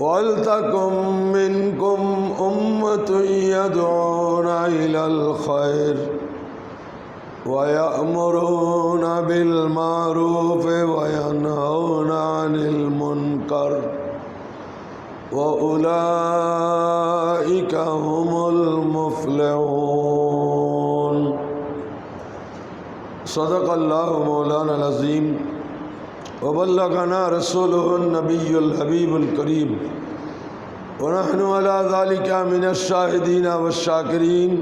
ولتكن منكم أمة يدعون إلى الخير ويأمرون بالمعروف وينهون عن المنكر وأولئك هم المفلحون. صدق الله مولانا العظيم. وبلغنا رسوله النبي الحبيب الكريم. ونحن على ذلك من الشاهدين والشاكرين.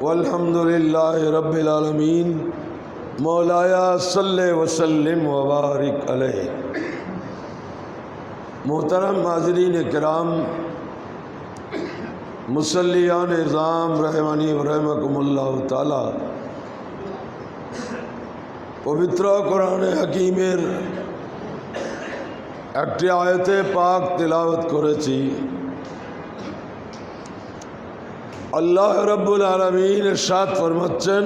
والحمد لله رب العالمين. مولایا صلی وسلم وبارک علیہ محترم معذرین کرام، مسلیان نظام رحمانی و رحمکم اللہ تعالی পবিত্র কোরআনে হাকিমের একটি আয়তে পাক তিলাওয়াত করেছি। আল্লাহ রব্বুল আলমিন সাত ফরমাচ্ছেন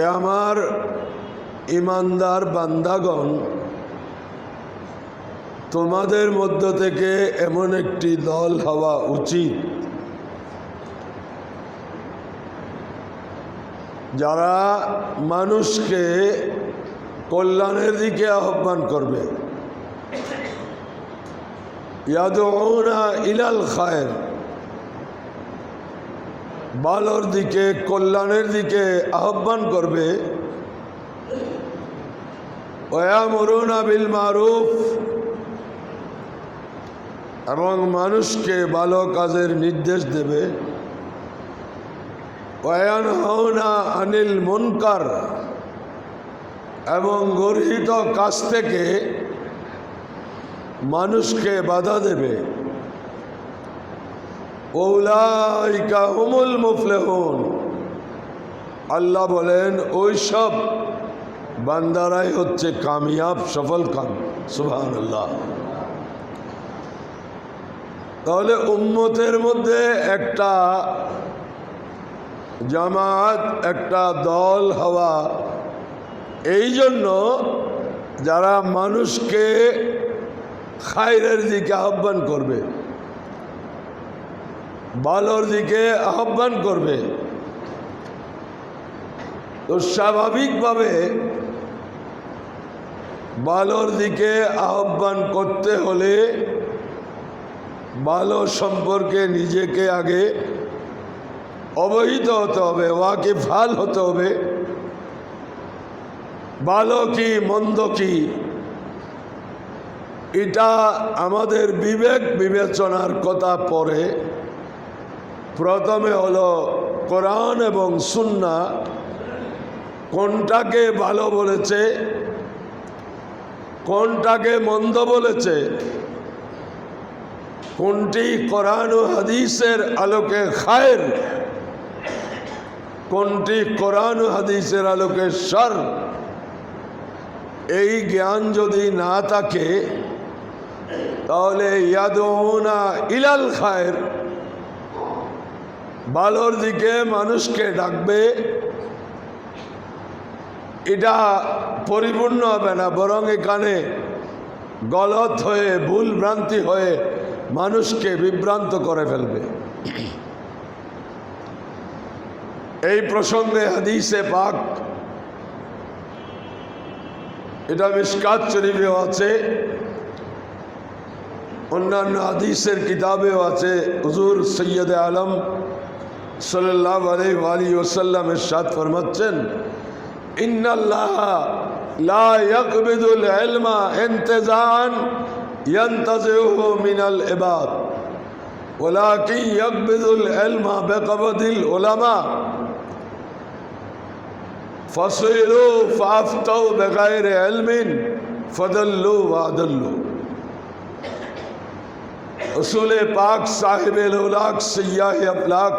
এ আমার ইমানদার বান্দাগণ, তোমাদের মধ্য থেকে এমন একটি দল হওয়া উচিত যারা মানুষকে কল্যাণের দিকে আহ্বান করবে ইলাল খায়ের ভালোর দিকে, কল্যাণের দিকে আহ্বান করবে ওয়ামরুনা বিল মারুফ, এবং মানুষকে ভালো কাজের নির্দেশ দেবে। ওয়ানহাউনা আনিল মুনকার এবং গর্হিত কাজ থেকে মানুষকে বাধা দেবে। ওলাইকা হুমুল মুফলেহুন। আল্লাহ বলেন, ওইসব বান্দারাই হচ্ছে কামিয়াব, সফল কাম। সুবহান আল্লাহ তাহলে উম্মতের মধ্যে একটা জামাত একটা দল হওয়া। এই জন্য যারা মানুষকে খায়রের দিকে আহ্বান করবে ভালোর দিকে আহ্বান করবে, তো স্বাভাবিকভাবে ভালোর দিকে আহ্বান করতে হলে ভালো সম্পর্কে নিজেকে আগে অবহিত হতে হবে ওয়াকে ভালো হতে হবে। ভালো কি, মন্দ কি? এটা আমাদের বিবেক বিবেচনার কথা পরে। প্রথমে হলো কোরআন এবং সুন্না, কোনটাকে ভালো বলেছে, কোনটাকে মন্দ বলেছে, কোনটি কোরআন হাদিসের আলোকে খায়ের কোনটি কোরআন হাদিসের আলোকে সর? এই জ্ঞান যদি না থাকে, তাহলে ইয়াদৌনা ইলাল খায়ের। ভালোর দিকে মানুষকে ডাকবে, এটা পরিপূর্ণ হবে না, বরং এখানে গলত হয়ে, ভুল ভ্রান্তি হয়ে মানুষকে বিভ্রান্ত করে ফেলবে। এই প্রসঙ্গে হাদিসে পাক এটা মিসকাত শরীফেও আছে অন্যান্য হাদিসের কিতাবেও আছে হুজুর সৈয়দ আলম সাল্লাহ আলাই আলী ওসাল্লাম এরশাদ ফরমাচ্ছেন ইন্নাল্লাহ লা ইয়াকবিদুল ইলমা ইনতিজান ইয়ানতাজিহু মিনাল ইবাদ ولكن يقبض العلم بقبض العلماء فصیلو فافتو بغیر علم فدلو وعدلو اصول پاک صاحب الولاک سیاہ اپلاک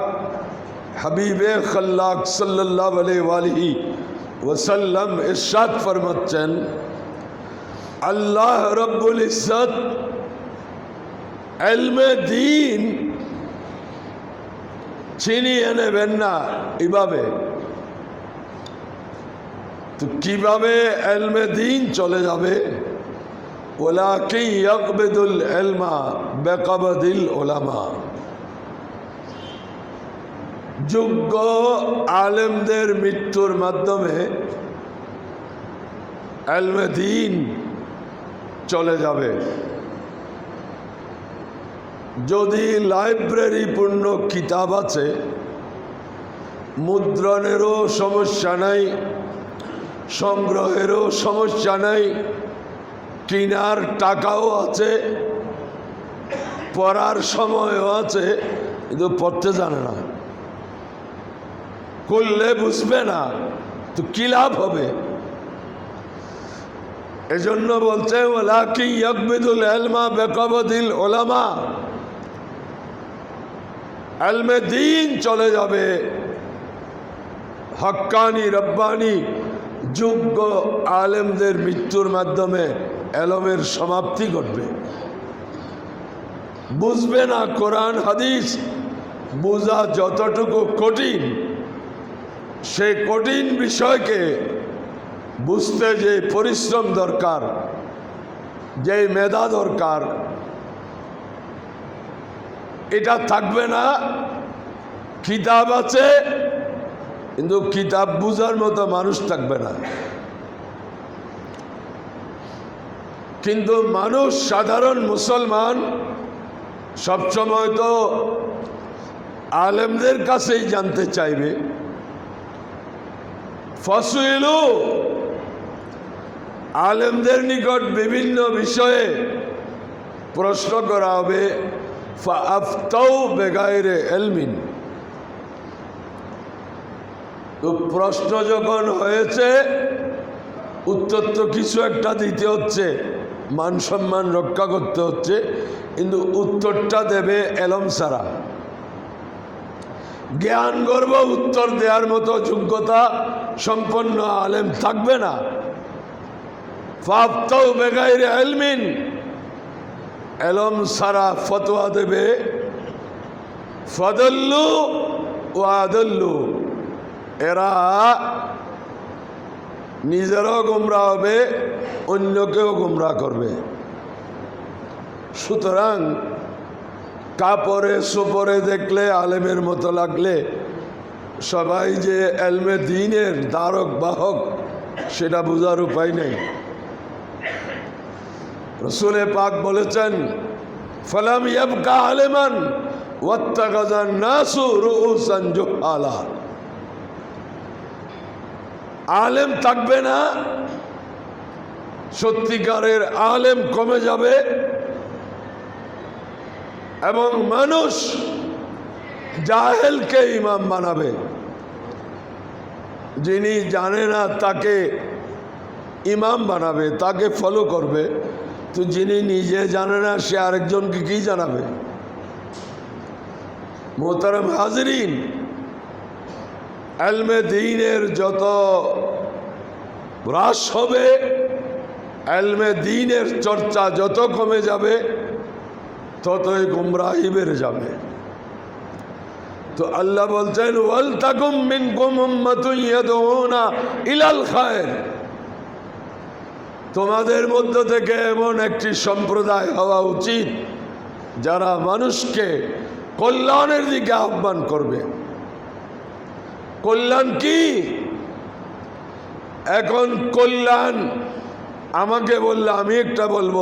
حبیب خلاق صلی اللہ علیہ وآلہ وسلم اشارت فرمت چند اللہ رب العزت علم دین چینی ہے نے بننا ابابے তো কীভাবে এলমে দিন চলে যাবে? ওলাকি ইয়াকবেদুল এলমা বেকাবদিল ওলামা। যোগ্য আলেমদের মৃত্যুর মাধ্যমে এলমে দিন চলে যাবে। যদি লাইব্রেরি পূর্ণ কিতাব আছে, মুদ্রণেরও সমস্যা নাই সংগ্রহেরও সমস্যা নাই, কেনার টাকাও আছে, পড়ার সময়ও আছে, কিন্তু পড়তে জানে না। করলে বুঝবে না, তো কি লাভ হবে? এজন্য বলছে ওলা কি ইয়কবিদুল এলমা বেকবদিল ওলামা। এলমে দিন চলে যাবে। হক্কানি রব্বানি যোগ্য আলেমদের মৃত্যুর মাধ্যমে এলমের সমাপ্তি ঘটবে। বুঝবে না কোরআন, হাদিস, বোঝা যতটুকু কঠিন, সে কঠিন বিষয়কে বুঝতে যে পরিশ্রম দরকার, যে মেধা দরকার, এটা থাকবে না। কিতাব আছে কিন্তু কিতাব বুঝার মতো মানুষ থাকবে না। কিন্তু মানুষ, সাধারণ মুসলমান, সবসময় তো আলেমদের কাছেই জানতে চাইবে। ফসইলু আলেমদের নিকট বিভিন্ন বিষয়ে প্রশ্ন করা হবে আফতাও বেগাইরে এলমিন। তো প্রশ্ন যখন হয়েছে, উত্তর তো কিছু একটা দিতে হচ্ছে, মান সম্মান রক্ষা করতে হচ্ছে, কিন্তু উত্তরটা দেবে এলম সারা। জ্ঞান গর্ব উত্তর দেওয়ার মতো যোগ্যতা সম্পন্ন আলেম থাকবে না। ফাফতাও বেগাইরে এলমিন এলম সারা ফতোয়া দেবে। ফদল্লু ও আদল্লু। এরা নিজেরাও গুমরা হবে, অন্যকেও গুমরা করবে। সুতরাং কাপড়ে সুপরে দেখলে, আলেমের মতো লাগলে, সবাই যে এলমে দিনের দ্বারক বাহক, সেটা বোঝার উপায় নেই। রসুলে পাক বলেছেন, ফলাম ইয়াবকা আলেমান ওয়াত্তাগাজান নাসু রুউসান জুহালা। আলেম থাকবে না, সত্যিকারের আলেম কমে যাবে এবং মানুষ জাহেলকে ইমাম বানাবে। যিনি জানে না তাকে ইমাম বানাবে, তাকে ফলো করবে। তো যিনি নিজে জানে না, সে আরেকজনকে কি জানাবে? মোহতারাম হাজরিন এলমে দিনের যত হ্রাস হবে, এলমে দিনের চর্চা যত কমে যাবে, ততই গুমরাহি বেড়ে যাবে। তো আল্লাহ বলছেন, ওয়াল তাকুম মিনকুম উম্মাতুন ইয়াদউনা ইলাল খায়র। তোমাদের মধ্য থেকে এমন একটি সম্প্রদায় হওয়া উচিত, যারা মানুষকে কল্যাণের দিকে আহ্বান করবে। কল্যাণ কি? এখন কল্যাণ আমাকে বললে আমি একটা বলব,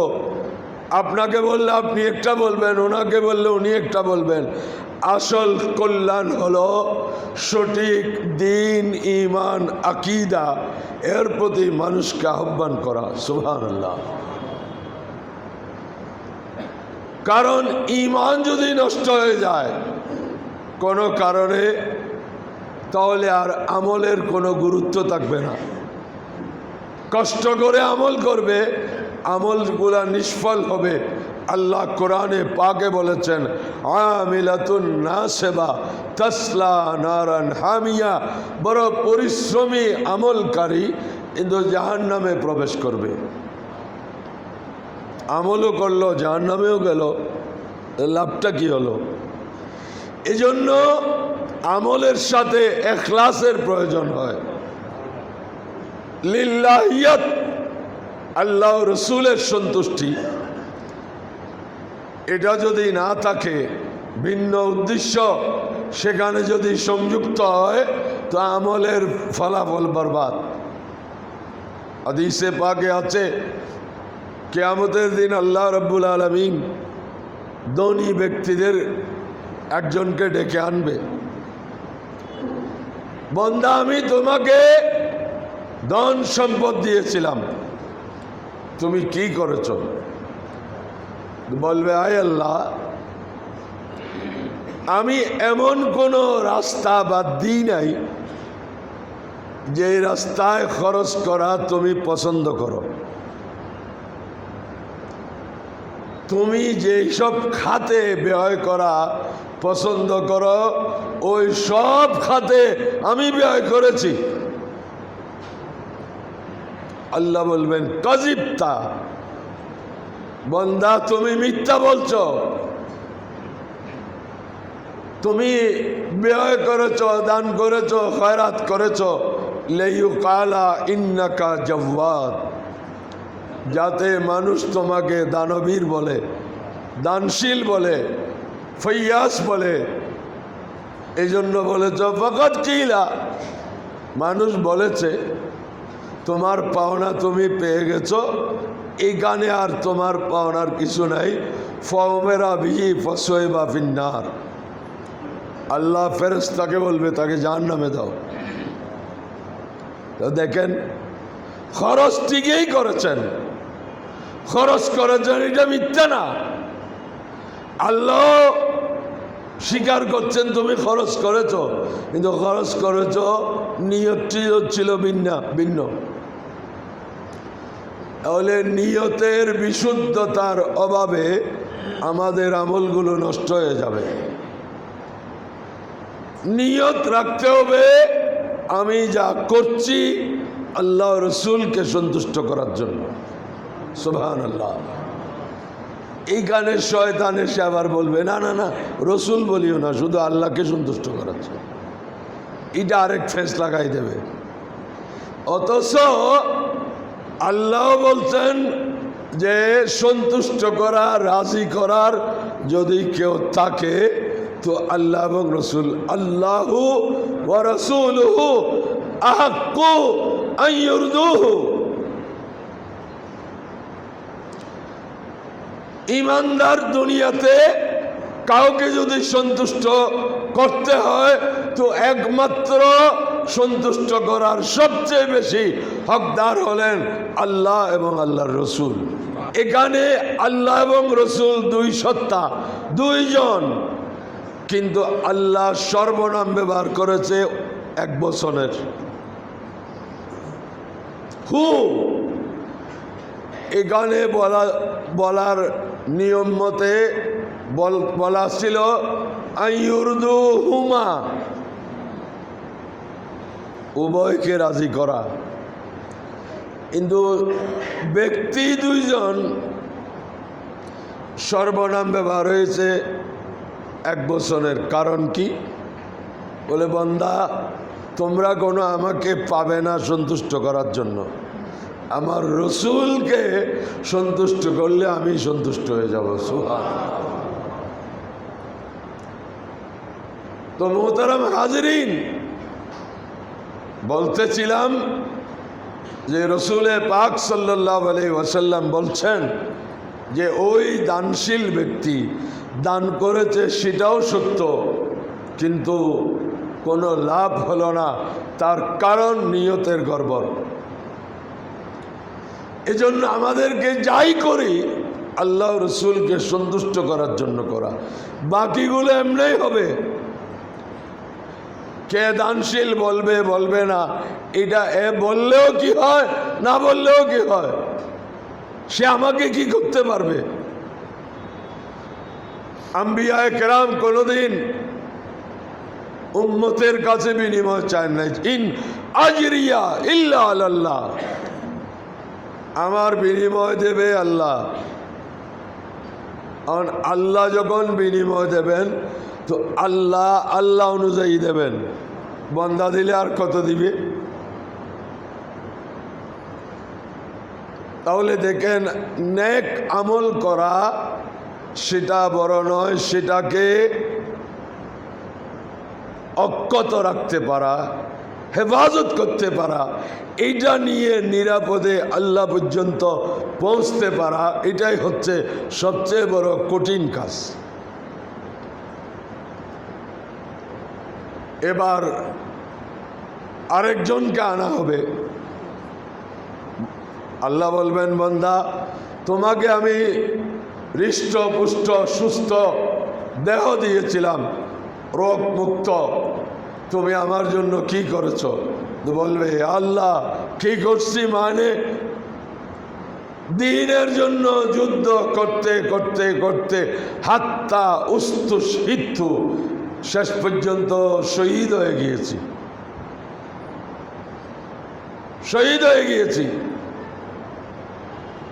আপনাকে বললে আপনি একটা বলবেন, ওনাকে বললে উনি একটা বলবেন। আসল কল্যাণ হলো সঠিক দিন ইমান আকিদা, এর প্রতি মানুষকে আহ্বান করা সুহান আল্লাহ কারণ ইমান যদি নষ্ট হয়ে যায়, কোনো কারণে তাহলে আর আমলের কোনো গুরুত্ব থাকবে না। কষ্ট করে আমল করবে, আমলগুলা নিষ্ফল হবে। আল্লাহ কোরআনে পাকে বলেছেন, আমিলাতুন না সেবা তসলা নারান হামিয়া। বড় পরিশ্রমী আমলকারী কিন্তু জাহান নামে প্রবেশ করবে। আমলও করল জাহান নামেও গেল লাভটা কি হলো? এজন্য আমলের সাথে এখলাসের প্রয়োজন হয়। লিল্লাহিয়ত আল্লাহ রসুলের সন্তুষ্টি। এটা যদি না থাকে, ভিন্ন উদ্দেশ্য, সেখানে যদি সংযুক্ত হয়, তো আমলের ফলাফল বরবাদ। হাদিসে পাকে আছে, কেয়ামতের দিন আল্লাহ রব্বুল আলমিন ধনী ব্যক্তিদের একজনকে ডেকে আনবে। বন্দা আমি তোমাকে ধন সম্পদ দিয়েছিলাম। তুমি কি করেছ? বলবে, আয় আল্লাহ, আমি এমন কোনো রাস্তা বাদ দিই নাই যে রাস্তায় খরচ করা তুমি পছন্দ করো। তুমি যেই সব খাতে ব্যয় করা পছন্দ করো, ওই সব খাতে আমি ব্যয় করেছি। আল্লাহ বলবেন কজিবতা বন্দা, তুমি মিথ্যা বলছো। তুমি ব্যয় করেছ, দান করেছ, খয়রাত করেছ। লেয়ু কালা ইন্নাকা জব্বাদ যাতে মানুষ তোমাকে দানবীর বলে, দানশীল বলে ফৈয়াস বলে। এই জন্য বলেছ ফকত কিলা? মানুষ বলেছে, তোমার পাওনা তুমি পেয়ে গেছ। এই গানে আর তোমার পাওনার কিছু নাই। ফমেরা বিহি ফসোয় বা ফিন্নার। আল্লাহ ফেরেস্তাকে বলবে, তাকে জাহান নামে দাও। তো দেখেন, খরচ ঠিকই করেছেন। খরচ করেছেন এটা মিথ্যা না। আল্লাহ স্বীকার করছেন, তুমি খরচ করেছ। কিন্তু খরচ করেছ নিয়তটি ছিল ভিন্ন ভিন্ন। তাহলে নিয়তের বিশুদ্ধতার অভাবে আমাদের আমলগুলো নষ্ট হয়ে যাবে। নিয়ত রাখতে হবে, আমি যা করছি আল্লাহ রসুলকে সন্তুষ্ট করার জন্য। সুবহান আল্লাহ এই গানের শয়তান এসে আবার বলবে, না না না, রসুল বলিও না, শুধু আল্লাহকে সন্তুষ্ট করাচ্ছে। এটা আরেক ফেস লাগাই দেবে। অথচ আল্লাহ বলছেন যে, সন্তুষ্ট করা, রাজি করার যদি কেউ থাকে, তো আল্লাহ এবং রসুল, আল্লাহু রসুল আহাক্কু আইয়ুরদুহু ইমানদার দুনিয়াতে কাউকে যদি সন্তুষ্ট করতে হয়, তো একমাত্র সন্তুষ্ট করার সবচেয়ে বেশি হকদার হলেন আল্লাহ এবং আল্লাহর রসুল। এখানে আল্লাহ এবং রসুল দুই সত্তা, দুইজন। কিন্তু আল্লাহ সর্বনাম ব্যবহার করেছে এক বছরের। হু, এখানে বলা, বলার নিয়ম মতে বল ছিল হুমা উভয়কে রাজি করা। কিন্তু ব্যক্তি দুইজন সর্বনাম ব্যবহার হয়েছে এক বছরের কারণ কি? বলে, বন্দা, তোমরা কোনো আমাকে পাবে না সন্তুষ্ট করার জন্য। আমার রসুলকে সন্তুষ্ট করলে আমি সন্তুষ্ট হয়ে যাব সুহা তো মোহতারাম হাজরিন, বলতেছিলাম যে রসুলে পাক সাল্লাহ আলাই ওয়াসাল্লাম বলছেন যে ওই দানশীল ব্যক্তি দান করেছে সেটাও সত্য, কিন্তু কোনো লাভ হলো না, তার কারণ নিয়তের গর্বর এজন্য আমাদেরকে যাই করি, আল্লাহ রসুলকে সন্তুষ্ট করার জন্য করা। বাকিগুলো এমনি হবে। কে দানশীল বলবে বলবে না। এটা এ বললেও কি হয়, না বললেও কি হয়? সে আমাকে কি করতে পারবে? আম্বিয়ায় কেরাম কোনোদিন উম্মতের কাছে বিনিময় চায় নাই। ইন আজরিয়া ইল্লা আল্লাহ আমার বিনিময় দেবে আল্লাহ। আল্লাহ যখন বিনিময় দেবেন, তো আল্লাহ আল্লাহ অনুযায়ী দেবেন। বন্দা দিলে আর কত দিবে? তাহলে দেখেন, নেক আমল করা সেটা বড় নয়, সেটাকে অক্ষত রাখতে পারা। হেফাজত করতে পারা। এইটা নিয়ে নিরাপদে আল্লাহ পর্যন্ত পৌঁছতে পারা, এটাই হচ্ছে সবচেয়ে বড় কঠিন কাজ। এবার আরেকজনকে আনা হবে। আল্লাহ বলবেন, বন্দা, তোমাকে আমি হৃষ্ট পুষ্ট সুস্থ দেহ দিয়েছিলাম রোগ মুক্ত তুমি আমার জন্য কি করেছ? বলবে আল্লাহ, কি করছি মানে? দিনের জন্য যুদ্ধ করতে করতে করতে হাত্তা উস্তু সিদ্ধু শেষ পর্যন্ত শহীদ হয়ে গিয়েছি। শহীদ হয়ে গিয়েছি।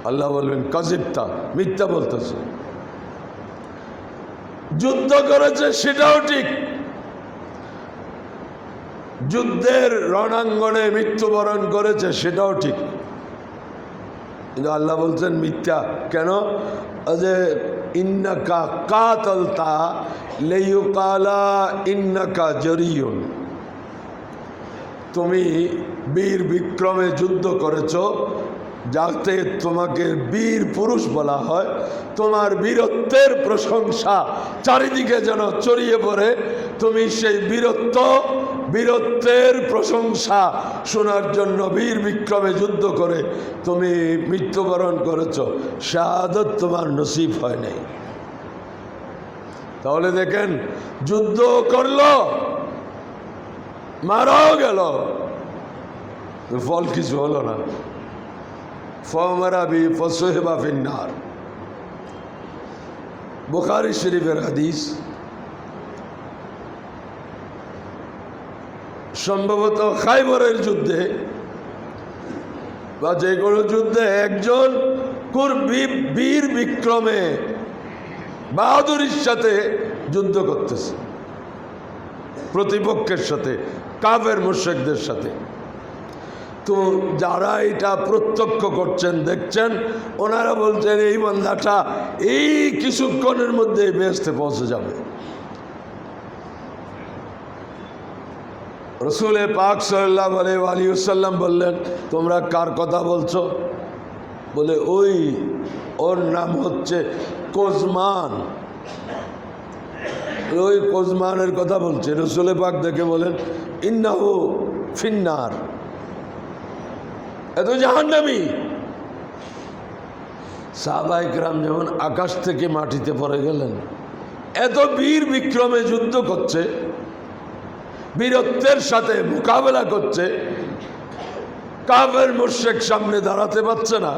আল্লাহ বলবেন কাজিবতা মিথ্যা বলতেছে। যুদ্ধ করেছে, সেটাও ঠিক। যুদ্ধের রণাঙ্গনে মৃত্যুবরণ করেছে, সেটাও ঠিক। কিন্তু আল্লাহ বলছেন, মিথ্যা কেন? যে ইন্নাকা কাতলতা লেয়ুকালা ইন্নাকা জরিয়ন। তুমি বীর বিক্রমে যুদ্ধ করেছ যাতে তোমাকে বীর পুরুষ বলা হয়। তোমার বীরত্বের প্রশংসা চারিদিকে যেন চড়িয়ে পড়ে, তুমি সেই বীরত্ব বীরত্বের প্রশংসা শোনার জন্য বীর বিক্রমে যুদ্ধ করে তুমি মৃত্যুবরণ করেছ, শাহাদত তোমার নসিব হয় নাই। তাহলে দেখেন, যুদ্ধ করল, মারাও গেল। ফল কিছু হলো না। ফমারাবি ফসোহেবা ফিন্নার। বুখারি শরীফের হাদিস সম্ভবত খাইবরের যুদ্ধে বা যে কোনো যুদ্ধে একজন বীর বিক্রমে বাহাদুরির সাথে যুদ্ধ করতেছে। প্রতিপক্ষের সাথে কাবের মুর্শেকদের সাথে। তো যারা এটা প্রত্যক্ষ করছেন, দেখছেন, ওনারা বলছেন, এই বান্দাটা এই কিছুক্ষণের মধ্যে বেসতে পৌঁছে যাবে। রসুলে পাক সাল্লাহ আলী আলিউসাল্লাম বললেন, তোমরা কার কথা বলছো? বলে, ওই, ওর নাম হচ্ছে কোজমান। ওই কোজমানের কথা বলছে। রসুলে পাক দেখে বলেন, ইন্নাহু ফিন্নার। এত জাহান্নামি। সাহবাইকরাম যেমন আকাশ থেকে মাটিতে পড়ে গেলেন, এত বীর বিক্রমে যুদ্ধ করছে বীরত্বের সাথে মোকাবেলা করছে কাবের মোর্শেক সামনে দাঁড়াতে পারছে না।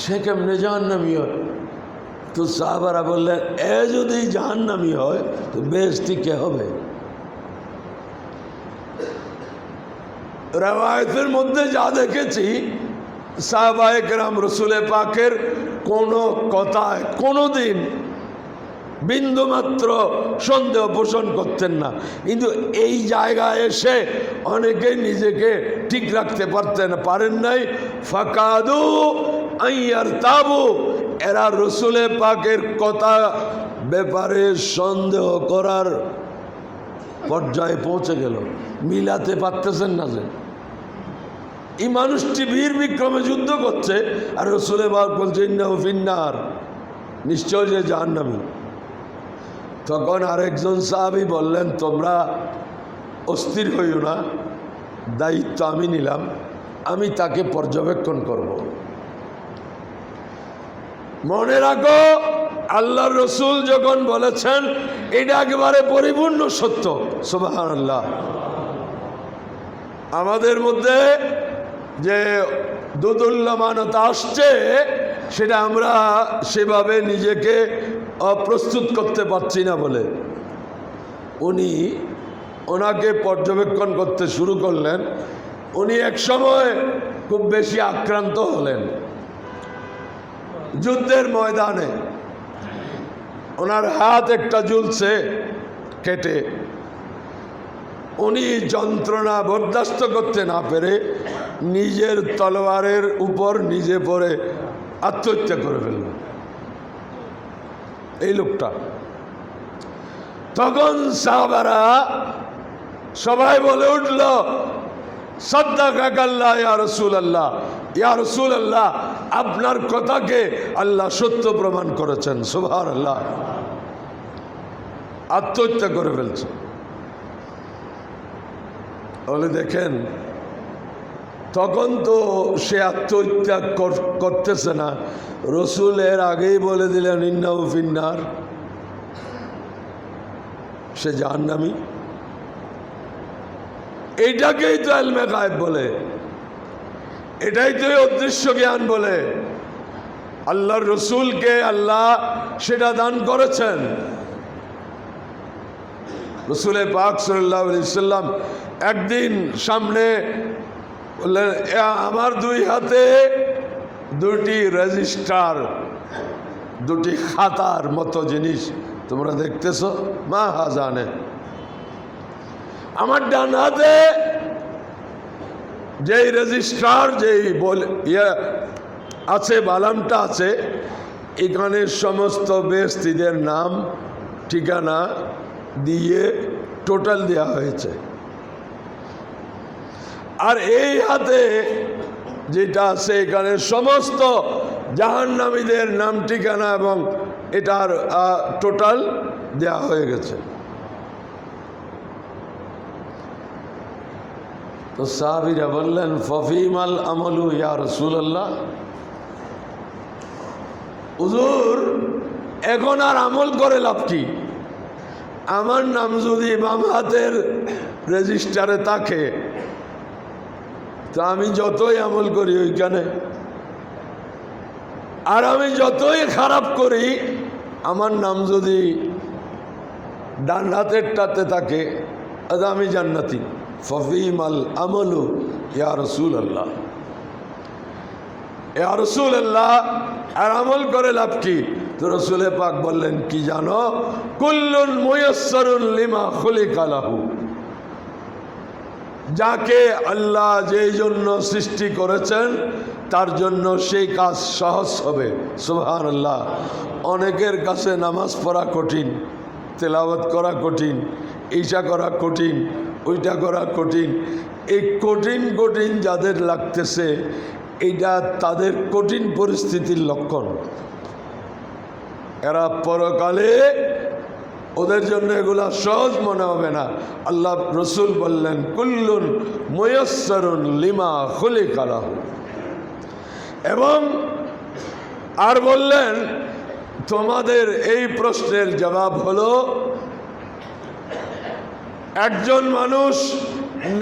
সে কেমনে জাহান্নামি হয়? তো সাহাবারা বললেন, এ যদি জাহান্নামি হয়, তো বেশটি কে হবে? রেওয়ায়তের মধ্যে যা দেখেছি সাহবায়করাম রসুলে পাকের কোনো কথায় কোনো দিন বিন্দুমাত্র সন্দেহ পোষণ করতেন না। কিন্তু এই জায়গায় এসে অনেকে নিজেকে ঠিক রাখতে পারতেন, পারেন নাই। ফাকাদু আইয়ার তাবু এরা রসুলে পাকের কথা ব্যাপারে সন্দেহ করার পর্যায়ে পৌঁছে গেল। মিলাতে পারতেছেন না যে। এই মানুষটি বীর বিক্রমে যুদ্ধ করছে আর রসুলে বাগ বলছে, ইন্নাহু ফিন্নার। নিশ্চয় যে জাহান্নামী। তখন আরেকজন সাহাবি বললেন, তোমরা অস্থির হইও না, দায়িত্ব আমি নিলাম, আমি তাকে পর্যবেক্ষণ করব। মনে রাখো আল্লাহ রসুল যখন বলেছেন, এটা একেবারে পরিপূর্ণ সত্য সুবাহান আল্লাহ আমাদের মধ্যে যে দুদুল্যমানতা আসছে, সেটা আমরা সেভাবে নিজেকে অপ্রস্তুত করতে পারছি না বলে। উনি ওনাকে পর্যবেক্ষণ করতে শুরু করলেন। উনি এক সময় খুব বেশি আক্রান্ত হলেন। যুদ্ধের ময়দানে ওনার হাত একটা ঝুলছে কেটে। উনি যন্ত্রণা বরদাস্ত করতে না পেরে নিজের তলোয়ারের উপর নিজে পড়ে আত্মহত্যা করে ফেললেন। এই লোকটা। তখন সাহাবারা সবাই বলে উঠল সদ্দা কাকাল্লাহ ইয়া রসুল আল্লাহ ইয়া রসুল আল্লাহ আপনার কথাকে আল্লাহ সত্য প্রমাণ করেছেন সুভার আল্লাহ আত্মহত্যা করে ফেলছে। বলে দেখেন তখন তো সে আত্মহত্যা কর- করতেছে না। রসুল এর আগেই বলে দিলেন ইন্নাউ ফিন্নার। সে জাহান্নামী। এইটাকেই তো আলমে গায়েব বলে। এটাই তো অদৃশ্য জ্ঞান বলে। আল্লাহর রসুলকে আল্লাহ সেটা দান করেছেন। রসুলের পাক সাল্লাহ সাল্লাম একদিন সামনে বললেন আমার দুই হাতে দুটি রেজিস্টার, দুটি খাতার মতো জিনিস, তোমরা দেখতেছ? মা হাজানে আমার ডান হাতে যেই রেজিস্ট্রার যেই বল ইয়ে আছে, বালামটা আছে, এখানে সমস্ত ব্যক্তিদের নাম, ঠিকানা দিয়ে টোটাল দেওয়া হয়েছে। আর এই হাতে যেটা আছে এখানে সমস্ত জাহান্নামীদের নাম ঠিকানা এবং এটার টোটাল দেয়া হয়ে গেছে। তো সাহাবিরা বললেন, ফফিমাল আমলু ইয়া রসুল্লাহ হুজুর, এখন আর আমল করে লাভ কি? আমার নাম যদি বাম হাতের রেজিস্টারে থাকে তো আমি যতই আমল করি ওইখানে। আর আমি যতই খারাপ করি, আমার নাম যদি ডান হাতের টাতে থাকে তো আমি জান্নাতি। ফফিম আল আমলু ইয়া রসুল আল্লাহ ইয়া রসুল আল্লাহ আর আমল করে লাভ কি? তো রসুলে পাক বললেন, কি জানো? কুল্লুন মুয়সরুন লিমা খুলিকালাহু যাকে আল্লাহ যেই জন্য সৃষ্টি করেছেন, তার জন্য সেই কাজ সহজ হবে। সুবহান আল্লাহ অনেকের কাছে নামাজ পড়া কঠিন, তেলাওয়াত করা কঠিন এইটা করা কঠিন, ওইটা করা কঠিন। এই কঠিন কঠিন যাদের লাগতেছে, এইটা তাদের কঠিন পরিস্থিতির লক্ষণ। এরা পরকালে ওদের জন্য এগুলা সহজ মনে হবে না। আল্লাহ রসুল বললেন, কুল্লুন ময়সরুন লিমা খুলি কালাহ এবং আর বললেন, তোমাদের এই প্রশ্নের জবাব হলো, একজন মানুষ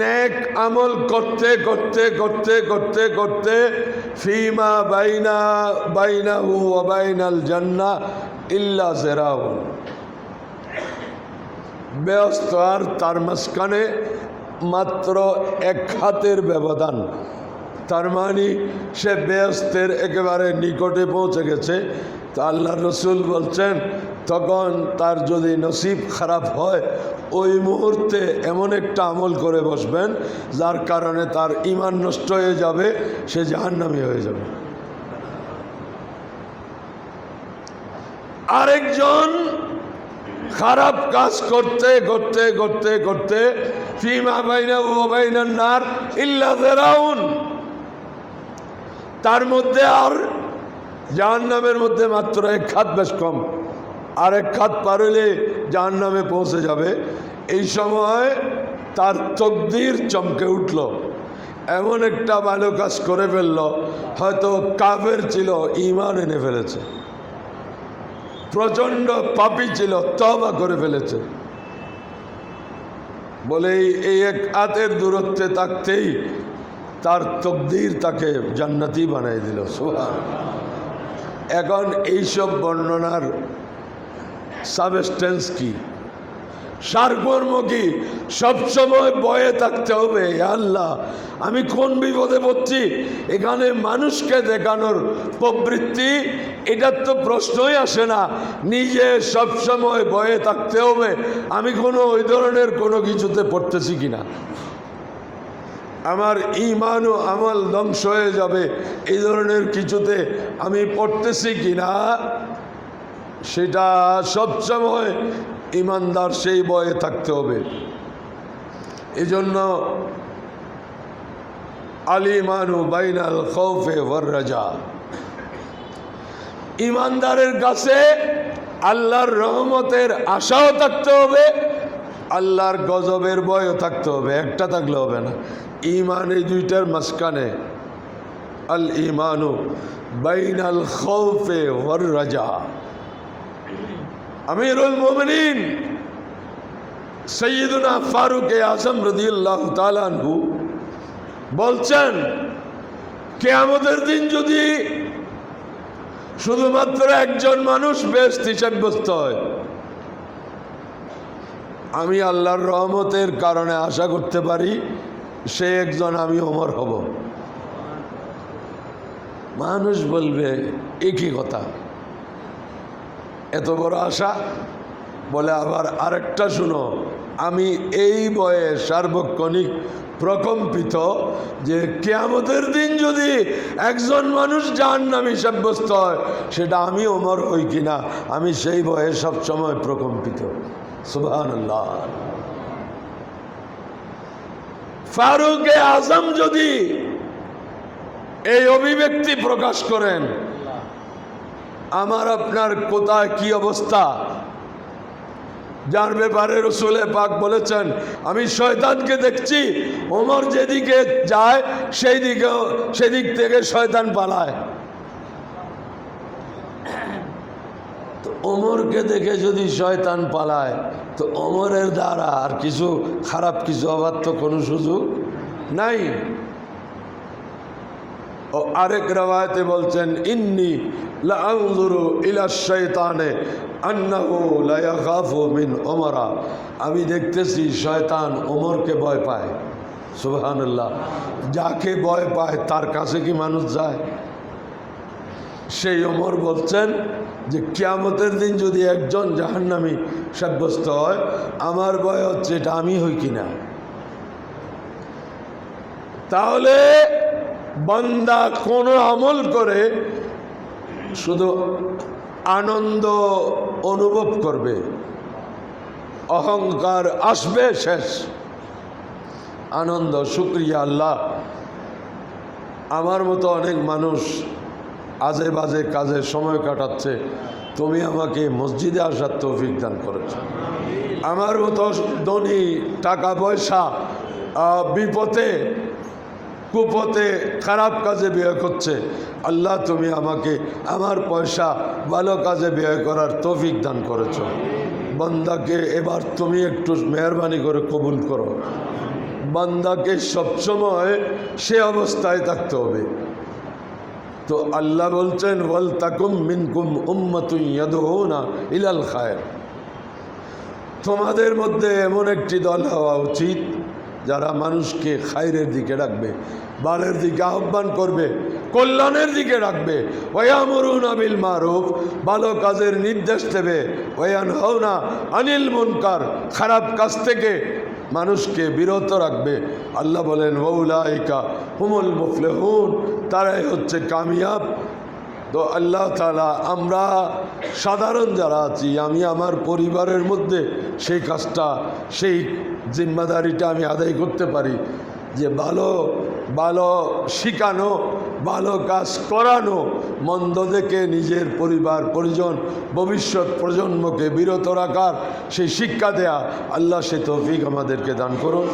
নেক আমল করতে করতে করতে করতে করতে ফিমা বাইনা, বাইনাহু বাইনাল জান্না ইল্লা জেরাউন। ব্যস্ত আর তার মাঝখানে মাত্র এক হাতের ব্যবধান। তার মানে সে ব্যস্তের একেবারে নিকটে পৌঁছে গেছে। তা আল্লাহ রসুল বলছেন, তখন তার যদি নসিব খারাপ হয়, ওই মুহূর্তে এমন একটা আমল করে বসবেন, যার কারণে তার ইমান নষ্ট হয়ে যাবে, সে জাহান্নামী হয়ে যাবে। আরেকজন খারাপ কাজ করতে করতে করতে করতে, ফিমা ও তার মধ্যে আর জাহান নামের মধ্যে মাত্র এক খাত বেশ কম। আর এক খাত পার হলে জাহান নামে পৌঁছে যাবে। এই সময় তার তকদির চমকে উঠল। এমন একটা ভালো কাজ করে ফেলল, হয়তো কাফের ছিল ইমান এনে ফেলেছে। প্রচণ্ড পাপি ছিল তবা করে ফেলেছে। বলে, এই- এক হাতের দূরত্বে থাকতেই তার তবদির তাকে জান্নাতি বানাই দিল সোহান এখন এইসব বর্ণনার সাবস্টেন্স কি? সারকর্ম সবসময় বয়ে থাকতে হবে আল্লাহ। আমি কোন বিপদে পড়ছি? এখানে মানুষকে দেখানোর প্রবৃত্তি, এটার তো প্রশ্নই আসে না। নিজে সবসময় বয়ে থাকতে হবে। আমি কোনো ওই ধরনের কোনো কিছুতে পড়তেছি কিনা? আমার ইমান ও আমল ধ্বংস হয়ে যাবে। এই ধরনের কিছুতে আমি পড়তেছি কিনা? সেটা সবসময় ইমানদার সেই বয়ে থাকতে হবে। এজন্য আলিমানু বাইনাল খৌফে রাজা। ইমানদারের কাছে আল্লাহর রহমতের আশাও থাকতে হবে, আল্লাহর গজবের ভয়ও থাকতে হবে, একটা থাকলে হবে না। ইমান এই দুইটার মাঝখানে। আল ইমানু বাইনাল খৌফে রাজা। আমিরুল মোমিনিন সৈয়দুনা ফারুক আজম রদিউল্লাহ তালানহু বলছেন, কেয়ামতের দিন যদি শুধুমাত্র একজন মানুষ বেস্ট সাব্যস্ত হয়, আমি আল্লাহর রহমতের কারণে আশা করতে পারি সে একজন আমি অমর হব। মানুষ বলবে, একই কথা। এত বড় আশা? বলে আবার আরেকটা শুনো, আমি এই বয়ে সার্বক্ষণিক প্রকম্পিত যে কেয়ামতের দিন যদি একজন মানুষ যান নামে সাব্যস্ত হয়, সেটা আমি ওমর হই কিনা? আমি সেই বয়ে সবসময় প্রকম্পিত। সুবাহ ফারুক আজম যদি এই অভিব্যক্তি প্রকাশ করেন আমার আপনার কোথায় কি অবস্থা? যার ব্যাপারে রসুলে পাক বলেছেন, আমি শয়তানকে দেখছি, ওমর যেদিকে যায় সেই দিকে সেদিক থেকে শয়তান পালায়। তো ওমরকে দেখে যদি শয়তান পালায়, তো ওমরের দ্বারা আর কিছু খারাপ কিছু তো কোনো সুযোগ নাই? ও আরেক রবায়তে বলছেন, ইন্নি লাউজুরু ইলা ইয়াখাফু মিন ওমরা আমি দেখতেছি শয়তান ওমরকে ভয় পায়। সুবহানাল্লাহ। যাকে ভয় পায়, তার কাছে কি মানুষ যায়? সেই ওমর বলছেন যে, কিয়ামতের দিন যদি একজন জাহান্নামী সাব্যস্ত হয়, আমার ভয় হচ্ছে এটা আমি হই কিনা? তাহলে বান্দা কোনো আমল করে, শুধু আনন্দ অনুভব করবে। অহংকার আসবে শেষ। আনন্দ, শুক্রিয়া আল্লাহ। আমার মতো অনেক মানুষ আজে বাজে কাজে সময় কাটাচ্ছে, তুমি আমাকে মসজিদে আসার তৌফিক দান করেছ। আমার মতো ধনী, টাকা পয়সা বিপদে কুপথে খারাপ কাজে ব্যয় করছে। আল্লাহ, তুমি আমাকে আমার পয়সা ভালো কাজে ব্যয় করার তৌফিক দান করেছ। বান্দাকে এবার তুমি একটু মেহরবানি করে কবুল করো। বান্দাকে সবসময় সে অবস্থায় থাকতে হবে। তো আল্লাহ বলছেন, ওয়াল তাকুম মিনকুম ইয়াদউনা ইলাল খায়র। তোমাদের মধ্যে এমন একটি দল হওয়া উচিত যারা মানুষকে খায়রের দিকে রাখবে, বালের দিকে আহ্বান করবে, কল্যাণের দিকে রাখবে ওয়ামরুন আবিল মারুফ, ভালো কাজের নির্দেশ দেবে ওয়ান হওনা আনিল মুনকার, খারাপ কাজ থেকে মানুষকে বিরত রাখবে। আল্লাহ বলেন ওউলাইকা হুমুল মুফলেহুন, তারাই হচ্ছে কামিয়াব। তো আল্লাহ তালা আমরা সাধারণ যারা আছি, আমি আমার পরিবারের মধ্যে সেই কাজটা, সেই জিম্মাদারিটা আমি আদায় করতে পারি যে ভালো ভালো শিখানো, ভালো কাজ করানো, মন্দ দেখে নিজের পরিবার, পরিজন, ভবিষ্যৎ প্রজন্মকে বিরত রাখার সেই শিক্ষা দেয়া, আল্লাহ সে তৌফিক আমাদেরকে দান করুন।